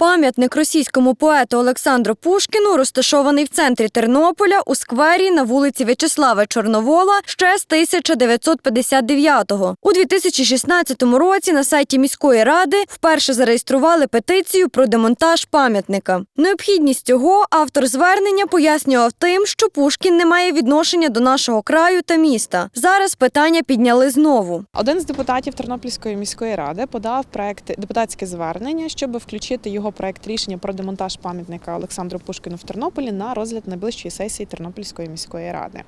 Пам'ятник російському поету Олександру Пушкіну розташований в центрі Тернополя у сквері на вулиці В'ячеслава Чорновола ще з 1959-го. У 2016 році на сайті міської ради вперше зареєстрували петицію про демонтаж пам'ятника. Необхідність цього автор звернення пояснював тим, що Пушкін не має відношення до нашого краю та міста. Зараз питання підняли знову. Один з депутатів Тернопільської міської ради подав проект депутатське звернення, щоб включити його проект рішення про демонтаж пам'ятника Олександру Пушкіну в Тернополі на розгляд найближчої сесії Тернопільської міської ради.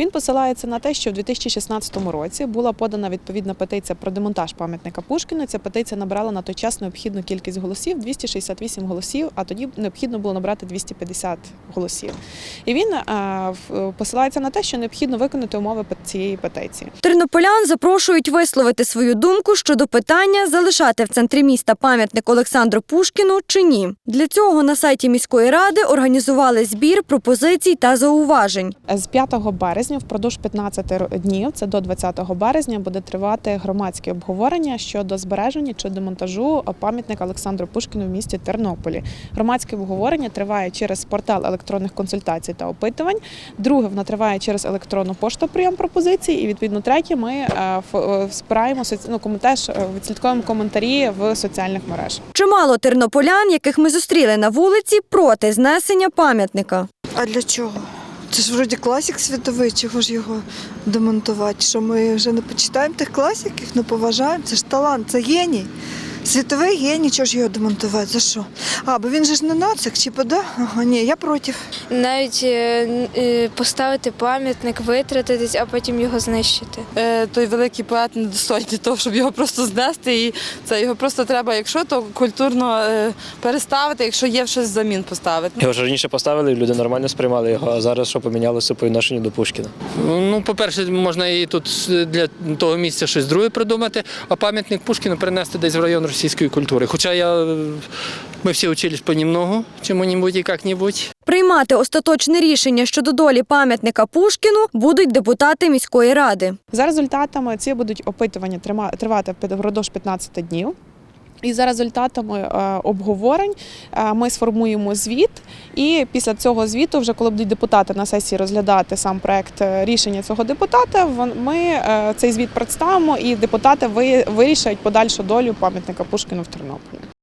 Він посилається на те, що в 2016 році була подана відповідна петиція про демонтаж пам'ятника Пушкіну. Ця петиція набрала на той час необхідну кількість голосів 268 голосів, а тоді необхідно було набрати 250 голосів. І він е, посилається на те, що необхідно виконати умови цієї петиції. Тернополян запрошують висловити свою думку щодо питання залишати в центрі міста пам'ятник Олександру Пушкіну чи ні. Для цього на сайті міської ради організували збір пропозицій та зауважень. З 5 березня впродовж 15 днів, це до 20 березня, буде тривати громадське обговорення щодо збереження чи демонтажу пам'ятника Олександру Пушкіну в місті Тернополі. Громадське обговорення триває через портал електронних консультацій та опитувань. Друге, воно триває через електронну пошту прийом пропозицій. І відповідно третє, ми е, е, збираємо соці- ну, теж е, відслідковуємо коментарі в соціальних мережах. Чимало тернополян, яких ми зустріли на вулиці, проти знесення пам'ятника. А для чого? Це ж вроді класік світовий, чого ж його демонтувати? Що ми вже не почитаємо тих класиків, не поважаємо? Це ж талант, це геній. Світовий геній, чого ж його демонтувати? За що? А, бо він же ж не нацик, чи пода? Ага, ні, я проти. Навіть е, е, поставити пам'ятник, витратитись, а потім його знищити. Е, той великий поет не достойний того, щоб його просто знести. І це його просто треба, якщо то культурно е, переставити, якщо є щось взамін поставити. Його ж раніше поставили, і люди нормально сприймали його, а зараз що помінялося по відношенню до Пушкіна. Ну, по-перше, можна і тут для того місця щось друге придумати, а пам'ятник Пушкіну перенести десь в район російської культури. Хоча я, е, ми всі учились понемногу, чому-нибудь і як-нибудь. Приймати остаточне рішення щодо долі пам'ятника Пушкіну будуть депутати міської ради. За результатами ці будуть опитування тривати впродовж 15 днів. І за результатами е, обговорень е, ми сформуємо звіт. І після цього звіту, вже коли будуть депутати на сесії розглядати сам проект е, рішення цього депутата, ми цей звіт представимо, і депутати ви- вирішать подальшу долю пам'ятника Пушкіну в Тернополі.